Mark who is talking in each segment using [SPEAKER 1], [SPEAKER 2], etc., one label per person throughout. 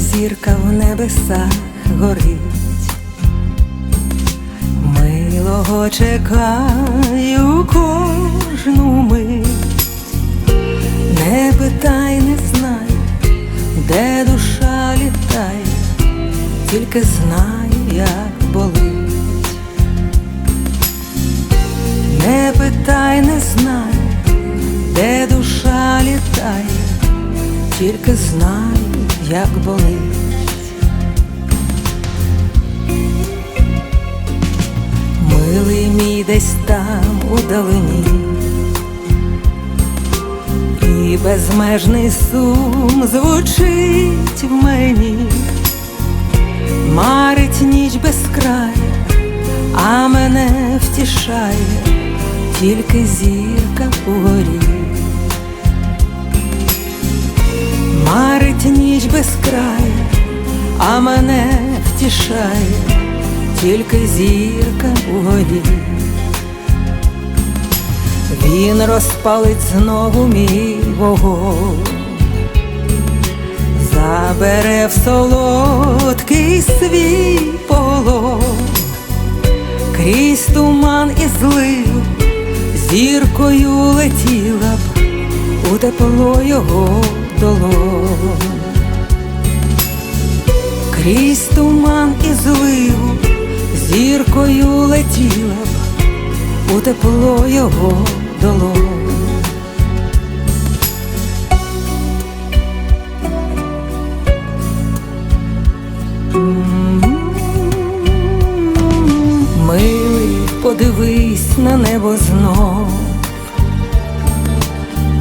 [SPEAKER 1] зірка в небесах горить, милого чекаю кожну мить, не питай, не знай, де душа літає, тільки знай, як болить. Не питай, не знай, де душа літає, тільки знай, як болить. Милий мій десь там удалині, і безмежний сум звучить в мені, марить ніч без краю, а мене втішає тільки зірка угорі. Без краю, а мене втішає тільки зірка угорі. Він розпалить знову мій вогонь, забере в солодкий свій полон, крізь туман і злив, зіркою летіла б у тепло його долон. Крізь туман і зливу зіркою летіла б у тепло його долон. Милий, подивись на небо знов,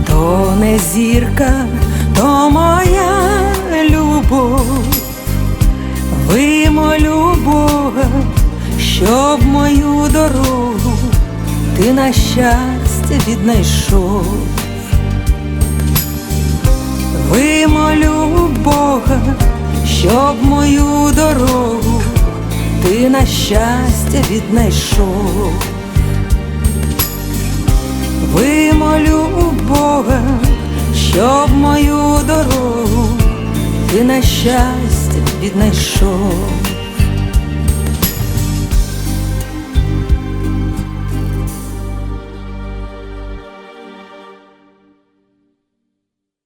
[SPEAKER 1] то не зірка, то моя любов, вимолю Бога, щоб мою дорогу ти на щастя віднайшов. Вимолю Бога, щоб мою дорогу ти на щастя віднайшов. Вимолю Бога, щоб мою дорогу ти на щастя віднайшов.